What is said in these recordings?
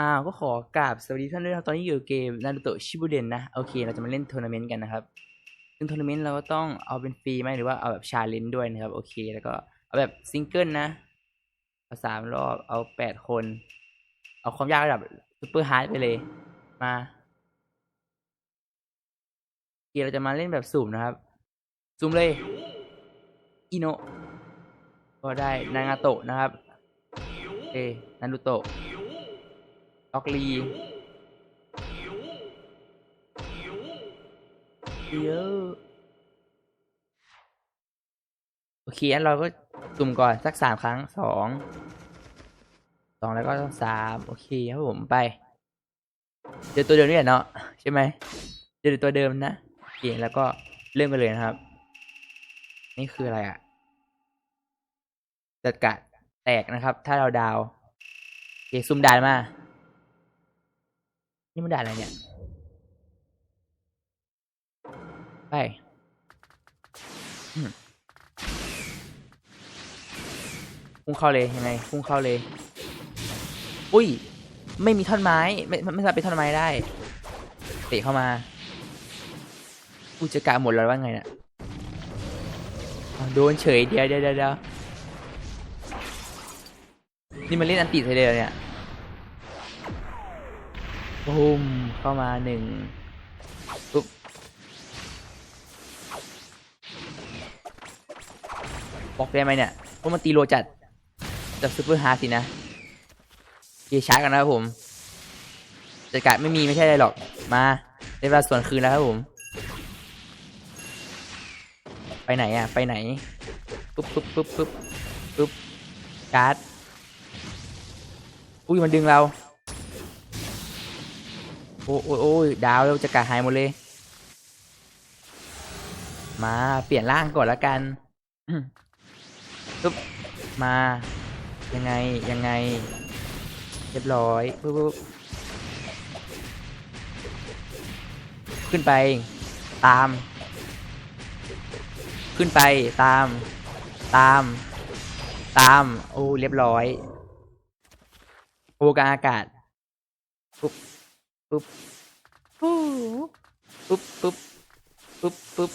อ้าวก็ขอกราบสวัสดีท่านด้วยครับตอนนี้อยู่เกมนารูโตะชิบูเดนนะโอเค เราจะมาเล่นทัวร์นาเมนต์กันนะครับซึ่งทัวร์นาเมนต์เราก็ต้องเอาเป็นฟรีไหมหรือว่าเอาแบบชาเลนจ์ด้วยนะครับโอเคแล้วก็เอาแบบซิงเกิลนะเอาสามรอบเอาแปดคน เอาความยากระดับซูเปอร์ฮาร์ดไปเลยมาโอเคเราจะมาเล่นแบบสุ่มนะครับสุ่มเลยอิโนก็ได้นางาโตะนะครับโอเคนารูโตะ ล็อกลีเยอะโอเคอันเราก็สุ่มก่อนสักสามครั้งสองสองแล้วก็สามโอเคครับผมไป เจอตัวเดิมนี่แหละเนาะใช่ไหมเจอตัวเดิมนะโอเคแล้วก็เริ่มกันเลยนะครับ นี่คืออะไรอะจัดกะแตกนะครับ ถ้าเราดาวโอเคซุ่มดานมา นี่มันด่าอะไรเนี่ย ไปพุ่งเข้าเลยยังไงพุ่งเข้าเลย อุ้ย ไม่มีท่อนไม้ ไม่ไม่สามารถเป็นท่อนไม้ได้ เตะเข้ามาอุจจกะหมดแล้วว่าไงเนี่ยโดนเฉยเดียวเดียวเดียวนี่มันเล่นอันติใช่เลยเนี่ย ปุ้มเข้ามาหนึ่งปุ๊บบอกได้ไหมเนี่ยพราะมันตีโลจัดจับซูเปอร์ฮาร์ดสินะเกชากันนะครับผมจัดการไม่มีไม่ใช่อะไรหรอกมาได้เวลาส่วนคืนแล้วครับผม ไปไหนอะ ไปไหนปุ๊บปุ๊บปุ๊บปุ๊บปุ๊บการ์ดอุ้ยมันดึงเรา อ้ยโอ้ยโอ้ยดาวเราจะกะหายหมดเลย มาเปลี่ยนร่างก่อนละกันปึ๊บมา ยังไงยังไง เรียบร้อยปึ๊บปึ๊บขึ้นไป ตาม ขึ้นไปตาม ตาม ตาม โอ้เรียบร้อย โอกางอากาศปุ๊บ ปุ๊บปุ๊บปุ๊บปุ๊บปุ๊บ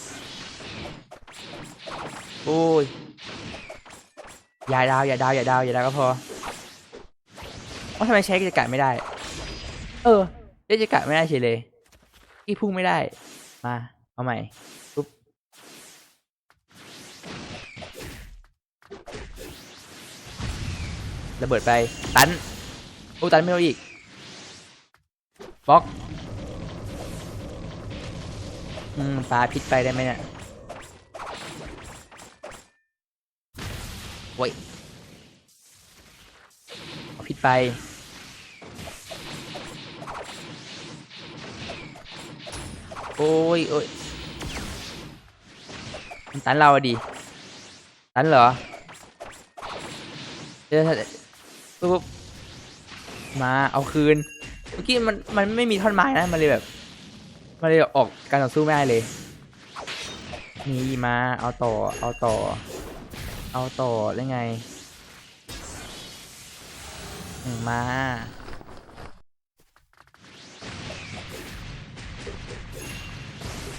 โอ้ยอย่าดาวอย่าดาวอย่าดาวอย่าดาวก็พอว่าทำไมใช้กิจกะไม่ได้ เออใช้กิจกะไม่ได้เฉยเลยอีพุ่งไม่ได้ มาเอาใหม่ปุ๊บระเบิดไปตันโอ้ตันไม่เอาอีก บล็อกอืมปลาพิษไปได้ไหมเนี่ยโว้ยเอาพิษไป โอ้ยโอ้ยมันตันเราอะดิตันเหรอเดี๋ยวปุ๊บปุ๊บมาเอาคืน มื่อกี้มันมันไม่มีท่อนไม้นะ มันเลยแบบ มันเลยออกการต่อสู้ไม่ได้เลยนี่มา เอาต่อ เอาต่อ เอาต่อได้ไงมมา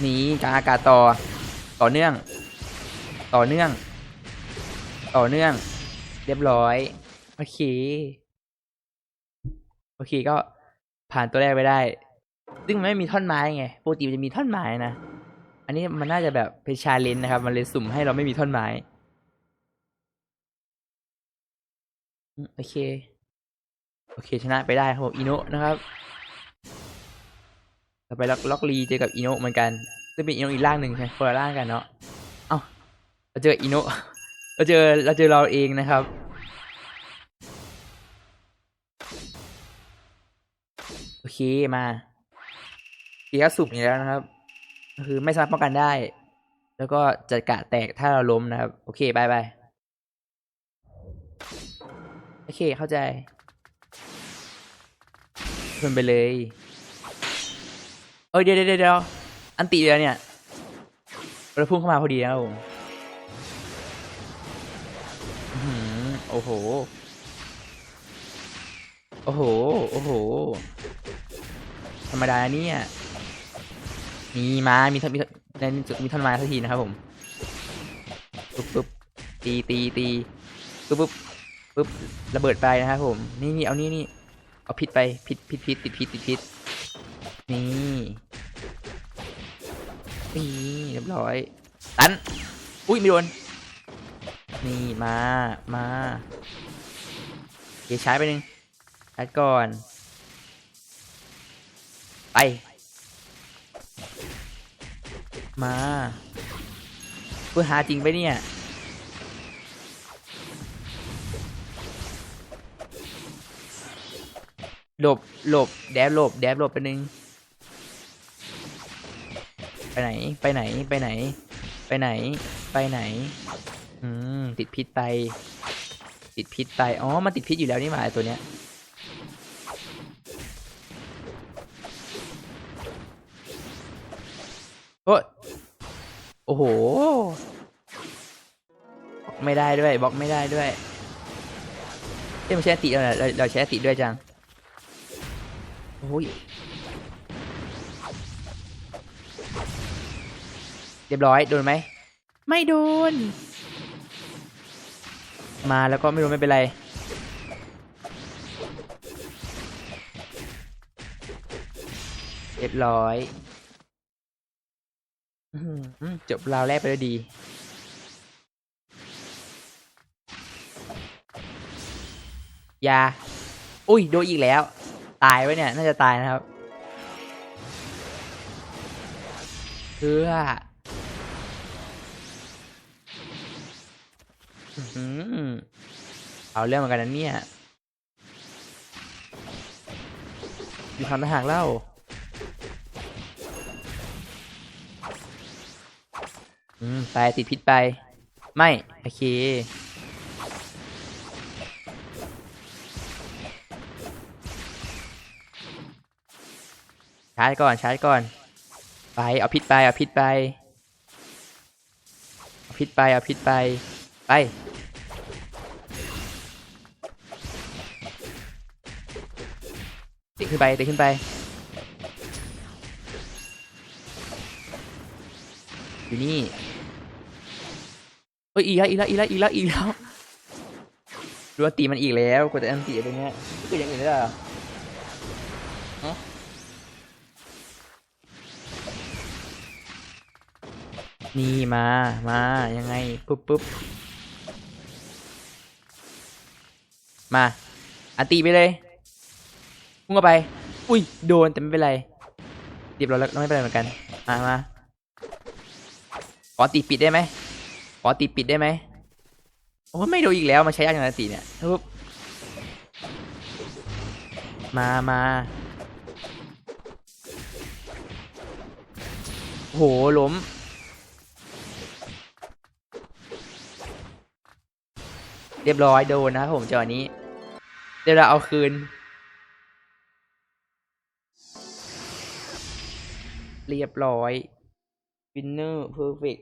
นี่กางอากาศต่อ ต่อเนื่อง ต่อเนื่อง ต่อเนื่อง เรียบร้อย โอเค โอเคก็ ผ่านตัวแรกไปได้ ซึ่งมันไม่มีท่อนไม้ไงปกติมันจะมีท่อนไม้นะ อันนี้มันน่าจะแบบเป็นชาเลนจ์นะครับ มันเลยสุ่มให้เราไม่มีท่อนไม้ โอเค โอเคชนะไปได้ครับผมอิโนะนะครับต่อไปล็อกล็อกลีเจอกับอิโนะเหมือนกันซึ่งเป็นอิโนะอีกร่างหนึ่งใช่ไหมคนละร่างกันเนาะ เอ้าเราเจออิโนะเราเจอเราเจอเราเองนะครับ เคมาเกียร์สูบอย่แล้วนะครับ คือไม่สามารถป้องกันได้ แล้วก็จะกะแตกถ้าเราล้มนะครับ โอเคบายบายโอเคเข้าใจชนไปเลยเอ้ยเดี๋ยวเดี๋ยวเดี๋ยวอันติเดียวเนี่ยเราพุ่งเข้ามาพอดีนะครับผมอื้อหือโอ้โห โอ้โห โอ้โห ธรรมดาเนี่ยมีมา มีท่อนมีท่อนในจุดมีท่อนไม้สักทีนะครับผมปุ๊บปุ๊บตีตีตีปุ๊บปุ๊บปุ๊บระเบิดไปนะครับผม นี่นี่เอานี่นี่เอาพิษไปพิษพิษพิษติดพิษติดพิษนี่นี่เรียบร้อยตันอุ้ยไม่โดนนี่มามาเดี๋ยวใช้ไปหนึ่งใช้ก่อน ไป มาเพื่อหาจริงไปเนี่ย หลบ หลบ แดบหลบ แดบหลบไปหนึ่งไปไหน ไปไหน ไปไหน ไปไหน ไปไหน อืม ติดพิษไป ติดพิษไป อ๋อ มันติดพิษอยู่แล้วนี่หว่าตัวเนี้ย โอ้ยโอ้โหบล็อกไม่ได้ด้วยบล็อกไม่ได้ด้วยเอ้ยมันใช้อติเราเราเราใช้อติด้วยจังโอ้ยเรียบร้อยโดนไหม ไม่โดน มาแล้วก็ไม่โดนไม่เป็นไรเรียบร้อยอื้อหือ จบราวแรกไปด้วยดี ยา อุ้ย โดนอีกแล้ว ตายไว้เนี่ย น่าจะตายนะครับเพื่ออื้อหือเอาเรื่องเหมือนกันนะเนี่ย อยู่ทางทหารเล่า อืม ไปติดพิษไป ไม่ โอเค ชาร์จก่อน ชาร์จก่อน ไป เอาพิษไป เอาพิษไป เอาพิษไป เอาพิษไป ไป ติดขึ้นไปติดขึ้นไป อยู่นี่เอ้ยอีแล้วอีแล้วอีแล้วอีแล้วอีแล้วดูว่าตีมันอีกแล้วกว่าจะอันตีตรงเนี้ยก็อย่างอื่นได้หรอฮะนี่มา มา ยังไง ปุ๊บปุ๊บมาอันตีไปเลยพุ่งเข้าไป อุ้ย โดนแต่ไม่เป็นไรเรียบร้อยแล้วไม่เป็นไรเหมือนกัน มามา ขอตีปิดได้ไหมขอตีปิดได้ไหมโอ้ไม่โดนอีกแล้วมาใช้ยากอย่างนั้นตีเนี่ยปุ๊บมามาโหล้มเรียบร้อยโดนนะครับผมจังหวะนี้ เดี๋ยวเราเอาคืน เรียบร้อย วินเนอร์เพอร์เฟก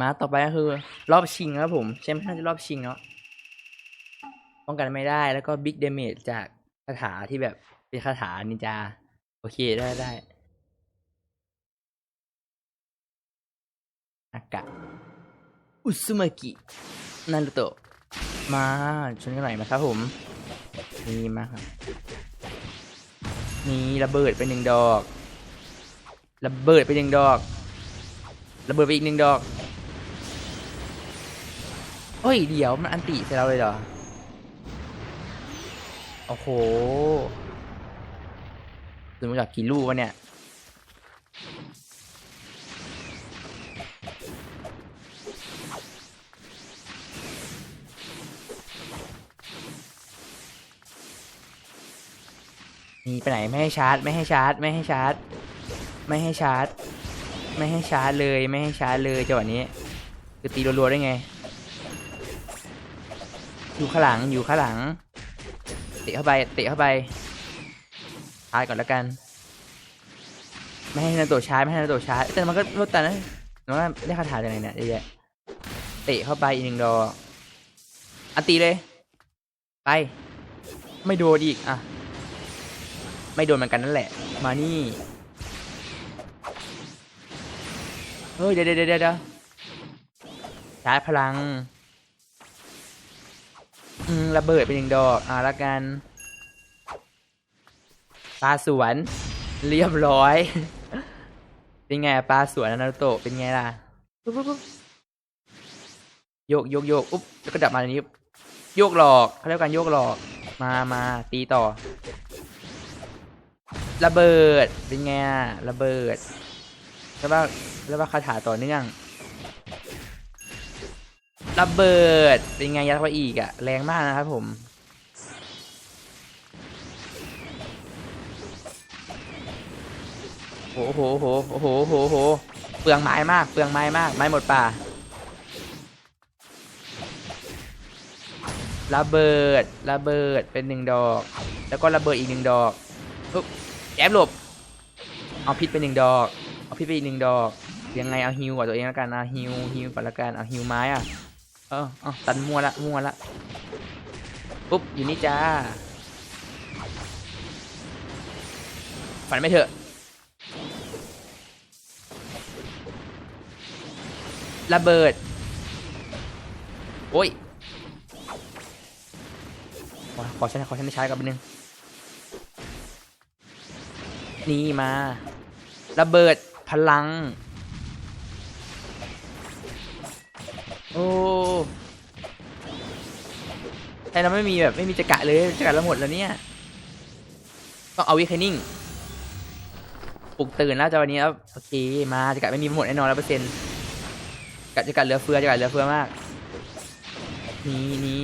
มาต่อไปก็คือ รอบชิงครับผมใช่ไหมน่าจะรอบชิงเนาะป้องกันไม่ได้แล้วก็บิ๊กเดเมจจากคาถาที่แบบเป็นคาถานินจา โอเคได้ได้อากะ อุซุมากินารุโตะมาชนกันหน่อยไหมครับผม นี่มาครับนี่ระเบิดไปหนึ่งดอกระเบิดไปหนึ่งดอกระเบิดไปอีกหนึ่งดอกเฮ้ยเดี๋ยวมันอันติใส่เราเลยเหรอโอ้โหถึงมาจากกี่ลูกวะเนี่ย นีไปไหนไม่ให้ชาร์จ ไม่ให้ชาร์จ ไม่ให้ชาร์จ ไม่ให้ชาร์จ ไม่ให้ชาร์จเลยไม่ให้ชาร์จเลยจังหวะนี้คือตีรัวๆได้ไง อยู่ข้างหลังอยู่ข้างหลังเตะเข้าไปเตะเข้าไปชาร์จก่อนแล้วกันไม่ให้นาโตชาร์จไม่ให้นาโตชาร์จแต่มันก็ลดแต่นะน้องได้คาถาจากไหนเนี่ยเยอะแยะเตะเข้าไปอีกหนึ่งดอกอันตีเลย ไป ไม่โดนอีกอะ ไม่โดนเหมือนกันนั่นแหละ มานี่ เฮ้ย เดี๋ยวเดี๋ยวเดี๋ยวเดี๋ยวชาร์จพลัง อืมระเบิดไปหนึ่งดอก อ่าละกัน ปลาสวน เรียบร้อย เป็นไงปลาสวนนารุโตะเป็นไงล่ะโยกโยกโยกอุ๊บแล้วก็ดับมาในนี้ โยกหลอกเขาเรียกการโยกหลอก มามาตีต่อ ระเบิด เป็นไงอะระเบิด แล้วว่าแล้วว่าคาถาต่อเนื่อง ระเบิด เป็นไงยัดเข้าไปอีกอะแรงมากนะครับผม โอ้โหโหโอ้โหโหโหเปลืองไม้มาก เปลืองไม้มาก ไม้หมดป่า ระเบิด ระเบิด เป็นหนึ่งดอก แล้วก็ระเบิดอีกหนึ่งดอกปุ๊บ แอบหลบ เอาพิษไปหนึ่งดอก เอาพิษไปอีกหนึ่งดอก ยังไงเอาฮิวก่อนตัวเองแล้วกันเอาฮิวฮิวก่อนแล้วกันเอาฮิวไม้อะ เออเอาตันมั่วละมั่วละ ปุ๊บอยู่นี่จ้า ฝันไม่เถอะระเบิด โอ้ยขอขอฉันขอฉันได้ใช้กับนึง นี่มา ระเบิดพลัง โอ้แต่เราไม่มีแบบไม่มีจักระเลยจักระเราหมดแล้วเนี่ย ต้องเอาวิคนิ่งปลุกตื่นแล้วจะวันนี้ครับโอเคมาจักระไม่มีหมดแน่นอนร้อยเปอร์เซ็นต์จักระจักระเหลือเฟือจักระเหลือเฟือมาก นี่นี่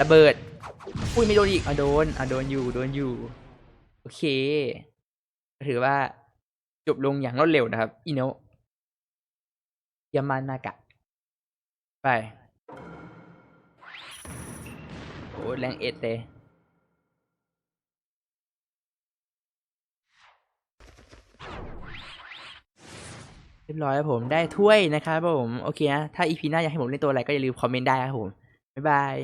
ระเบิดอุ้ยไม่โดนอีกอะโดนอะโดนอยู่โดนอยู่ โอเค ถือว่าจบลงอย่างรวดเร็วนะครับ อินโนยามานากะ ไป โอ้แรงเอเลยเรียบร้อยครับผมได้ถ้วยนะครับผม โอเคนะ ถ้าอีพีหน้าอยากให้ผมเล่นตัวอะไรก็อย่าลืมคอมเมนต์ได้ครับผม บ๊ายบาย